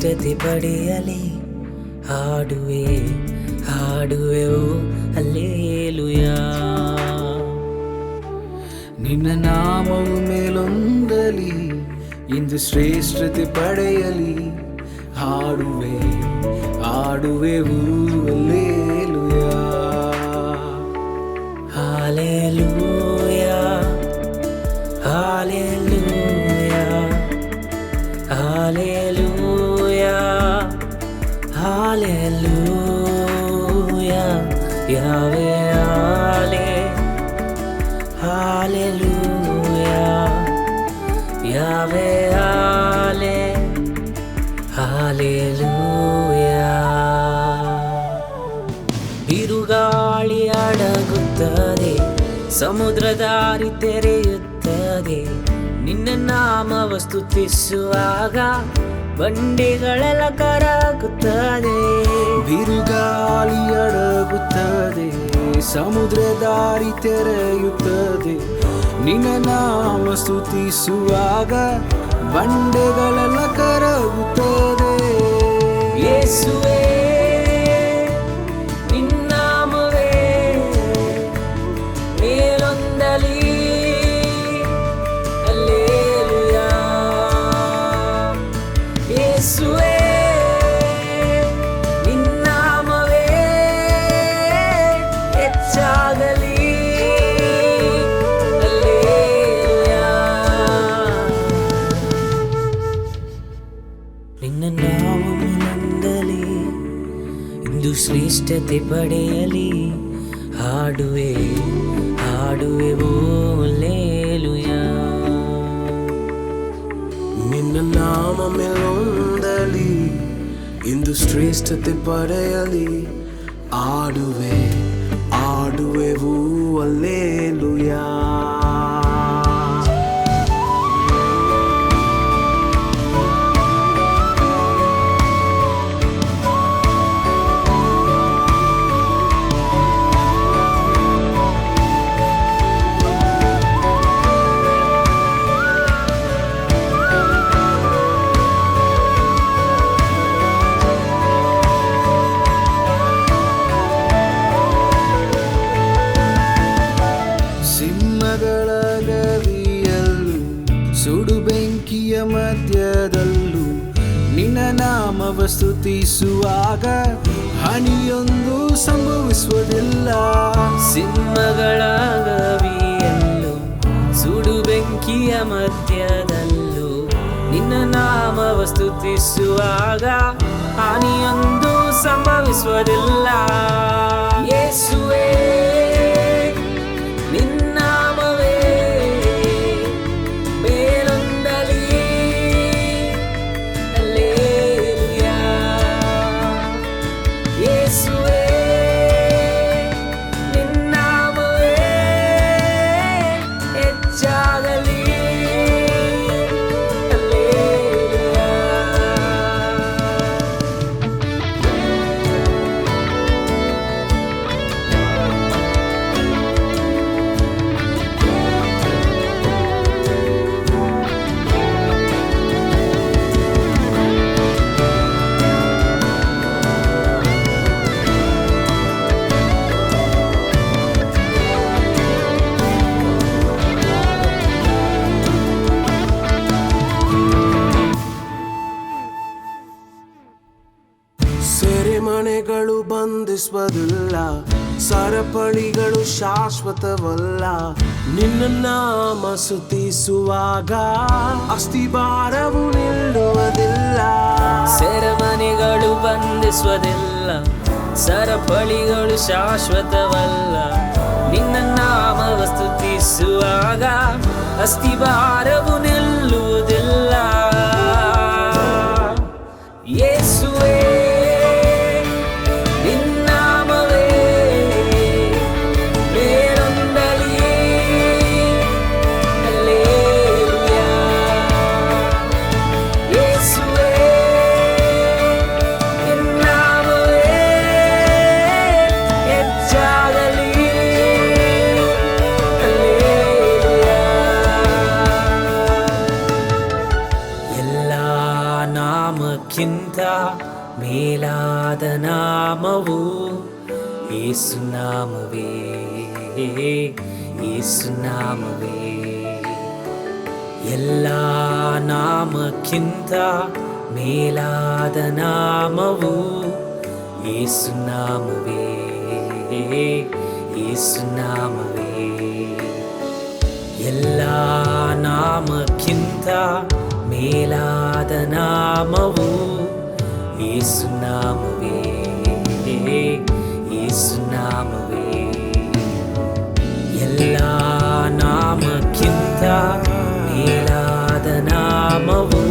ಶ್ರೇಷ್ಠತೆ ಪಡೆಯಲಿ. ಹಾಡುವೆ ಹಾಡುವೆವು ಅಲ್ಲೇಲುಯ ನಿನ್ನ ನಾಮವು ಮೇಲೊಂದಲಿ ಇಂದು ಶ್ರೇಷ್ಠತೆ ಪಡೆಯಲಿ. ಹಾಡುವೆ ಹಾಡುವೆವು ಅಲ್ಲೇಲುಯಾ ಹಾಲೆಲೂಯಾ. ಯಾವೇ ಹಾಲೆ, ಹಾಲೆಲೂಯಾ. ಬಿರುಗಾಳಿ ಅಡಗುತ್ತದೆ ಸಮುದ್ರ ದಾರಿ ತೆರೆಯುತ್ತದೆ. ನಿನ್ನ ನಾಮವ ಸ್ತುತಿಸುವಾಗ ಬಂಡೆಗಳೆಲ್ಲ ಕರಗುತ್ತದೆ. ಬಿರುಗಾಳಿ ಅಡಗುತ್ತದೆ ಸಮುದ್ರ ದಾರಿ ತೆರೆಯುತ್ತದೆ. ನಿನ್ನ ನಾಮ ಸ್ತುತಿಸುವಾಗ ಬಂಡೆಗಳೆಲ್ಲ ಕರಗುತ್ತದೆ ಯೇಸುವೇ ಶ್ರೇಷ್ಠತೆ ಪಡೆಯಲಿ. ಹಾಡುವೆ ಹಾಡುವೆವೋ ಲೇಲುಯಾ ನಿನ್ನ ನಾಮ ಮೇಲೊಂದಲಿ ಇಂದು ಶ್ರೇಷ್ಠತೆ ಪಡೆಯಲಿ. ಆಡುವೆ ಆಡುವೆವು ಅಲ್ಲೇಲುಯಾ ಸಿಂಹಗಳ ಗವಿಯಲ್ಲೂ ಸುಡು ಬೆಂಕಿಯ ಮಧ್ಯದಲ್ಲೂ ನಿನ್ನ ನಾಮವ ಸ್ತುತಿಸುವಾಗ ಹನಿಯೊಂದು ಸಂಭವಿಸುವುದಿಲ್ಲ. ಸಿಂಹಗಳ ಗವಿಯಲ್ಲೂ ಸುಡು ಬೆಂಕಿಯ ಮಧ್ಯದಲ್ಲೂ ನಿನ್ನ ನಾಮವ ಸ್ತುತಿಸುವಾಗ ಹನಿಯೊಂದು ಸಂಭವಿಸುವುದಿಲ್ಲ. ಯೇಸುವೇ. ಬಂಧಿಸುವುದಿಲ್ಲ. ಸರಪಳಿಗಳು ಶಾಶ್ವತವಲ್ಲ. ನಿನ್ನ ನಾಮ ಸುತಿಸುವಾಗ ಅಸ್ಥಿಭಾರವು ನಿಲ್ಲುವುದಿಲ್ಲ. ಸೆರೆಮನೆಗಳು ಬಂಧಿಸುವುದಿಲ್ಲ. ಸರಪಳಿಗಳು ಶಾಶ್ವತವಲ್ಲ. ನಿನ್ನ ನಾಮ ಸ್ತುತಿಸುವಾಗ ಅಸ್ಥಿಭಾರವು ನಿಲ್ಲುವುದಿಲ್ಲ ನಾಮಕ್ಕಿಂತ ಮೇಲಾದ ನಾಮವು ಏಸು ನಾಮವೇ. ಏಸು ನಾಮವೇ. ಎಲ್ಲ ನಾಮಕ್ಕಿಂತ ಮೇಲಾದ ನಾಮವು ಏಸು ನಾಮವೇ. ಏಸು ನಾಮವೇ. ಎಲ್ಲ ನಾಮಕ್ಕಿಂತ ಮೇಲಾದ ನಾಮವು ಏಸು ನಾಮವೇ ಏಸು ನಾಮವೇ ಎಲ್ಲ ನಾಮಕ್ಕಿಂತ ಮೇಲಾದ ನಾಮವು